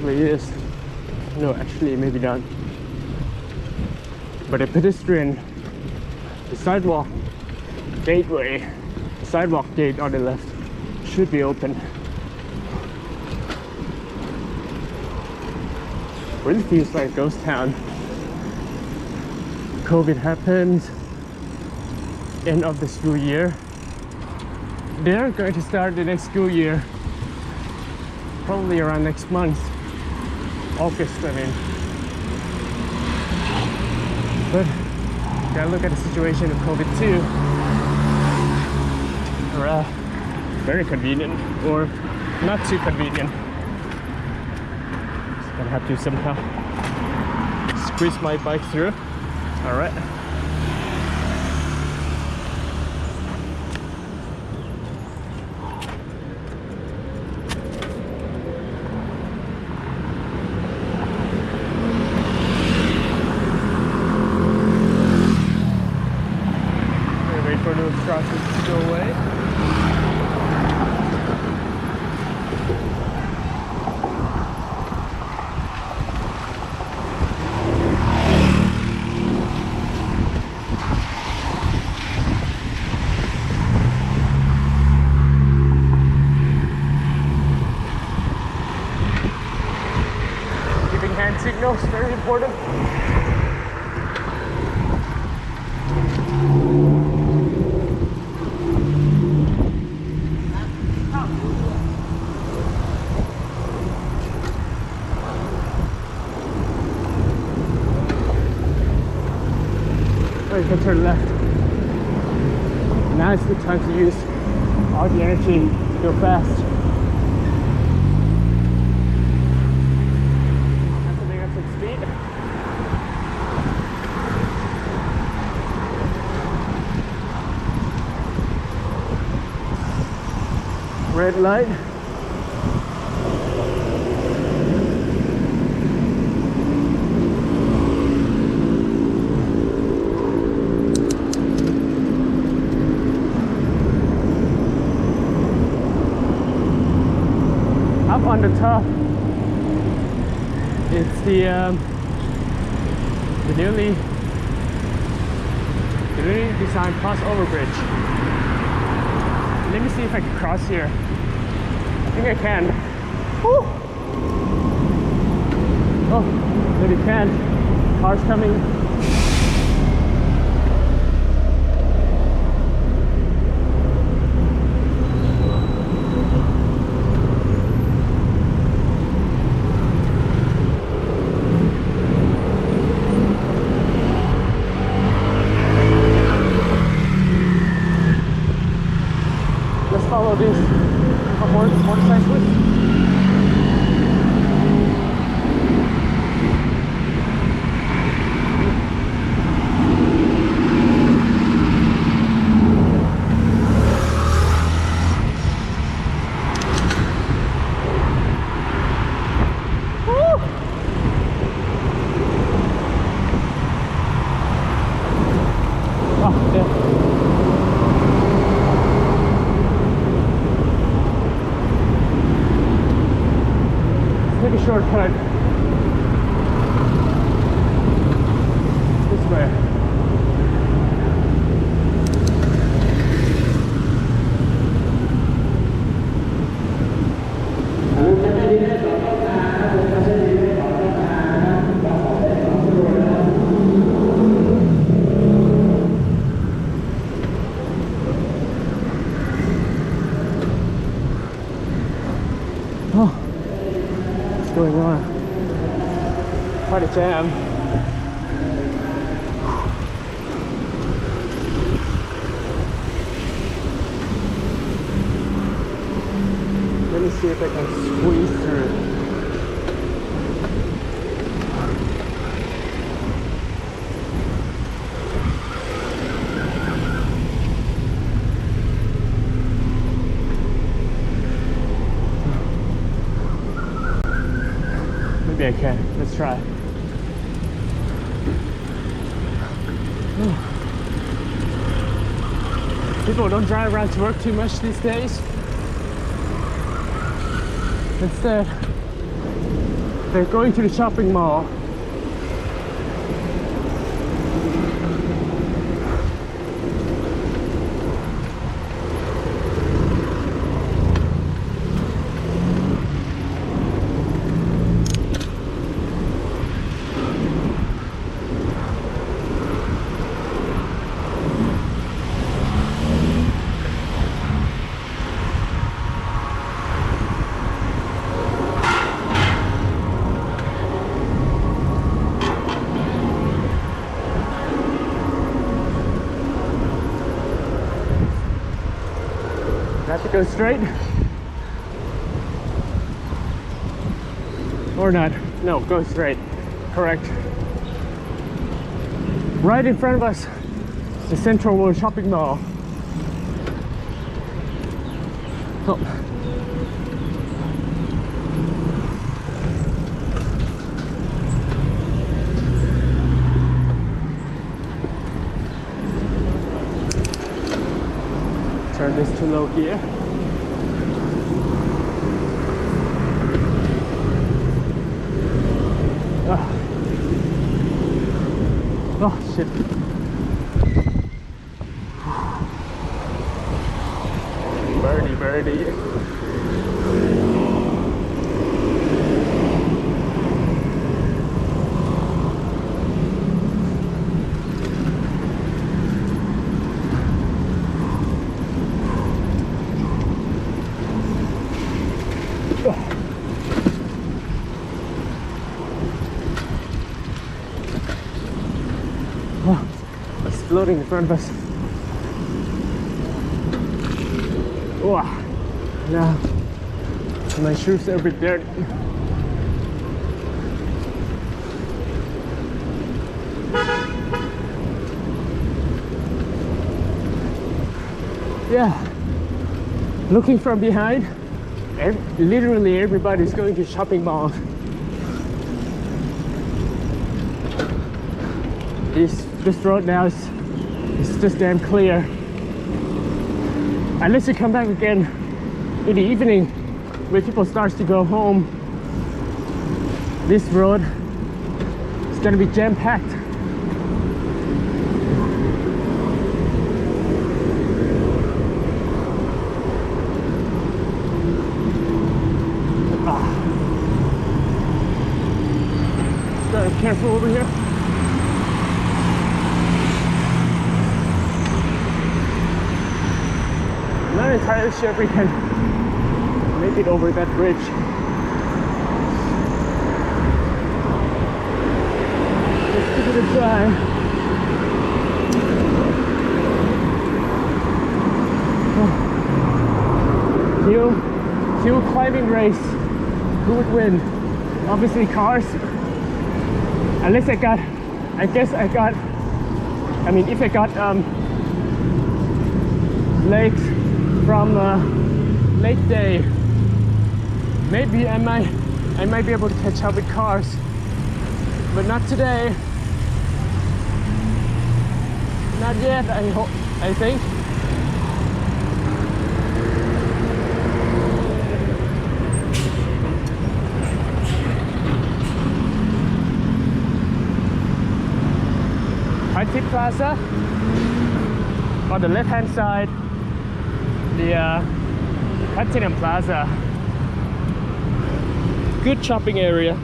probably is. No, actually, maybe not. But a pedestrian, the sidewalk gateway, sidewalk gate on the left should be open. Really feels like ghost town. COVID happened, end of the school year. They're going to start the next school year probably around next month, August, I mean. But gotta look at the situation of COVID too. Or, uh, very convenient, or not too convenient. Just gonna have to somehow squeeze my bike through. All right. Gonna wait for those traffic to go away. Signals, very important. Turn left. Now is the time to use all the energy to go fast. Red light. On the top, it's the um, the newly the newly designed crossover bridge. Let me see if I can cross here. I think I can. Woo! Oh, maybe can't. Cars coming. Let's follow this motor- motorcyclist. Woo! Oh, yeah. Take a shortcut. This way. Oh, what's going on? Quite a jam. Let see if I can squeeze through. Maybe I can. Let's try. People don't drive around to work too much these days. Instead, They're going to the shopping mall. Go straight. Or not. No, go straight. Correct. Right in front of us, the Central World Shopping Mall. Oh. Turn this to low gear. Ah. Oh shit. Birdie, birdie. Oh, exploding in front of us. Oh, now my shoes are a bit dirty. Yeah, looking from behind, ev- literally everybody's going to shopping mall. This this road now is just damn clear. Unless you come back again in the evening when people starts to go home, this road is gonna be jam packed. Ah. Gotta be careful over here. I'm not entirely we can make it over that bridge. Let's give it a try. Oh. Hill, hill climbing race. Who would win? Obviously cars. Unless I got, I guess I got, I mean if I got um, late from uh, late day. Maybe I might I might be able to catch up with cars, but not today. Not yet. I hope. I think. High Plaza on the left hand side the uh, Platinum Plaza. Good shopping area.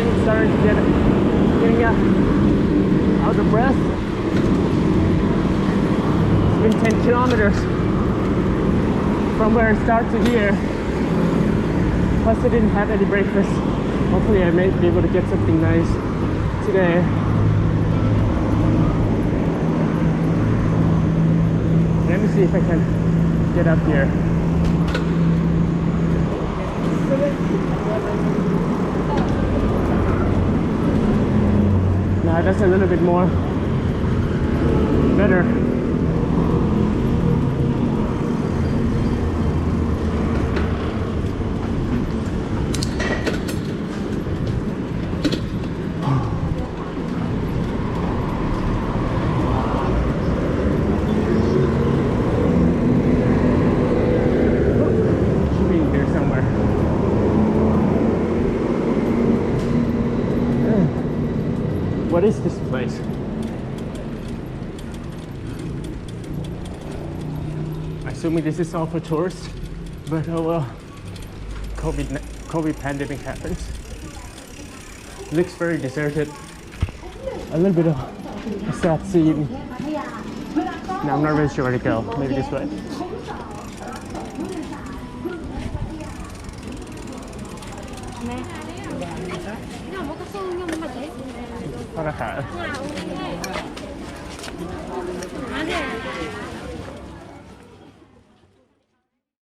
It's starting to get getting uh, out of breath. It's been 10 kilometers from where I start to here. Plus, I didn't have any breakfast. Hopefully, I may be able to get something nice today. Let me see if I can get up here. Nah, that's a little bit more better. Is this place? Assuming this is all for tourists, but oh well. COVID, COVID pandemic happens. Looks very deserted. A little bit of a sad scene. Now I'm not really sure where to go. Maybe this way. พ่อาคา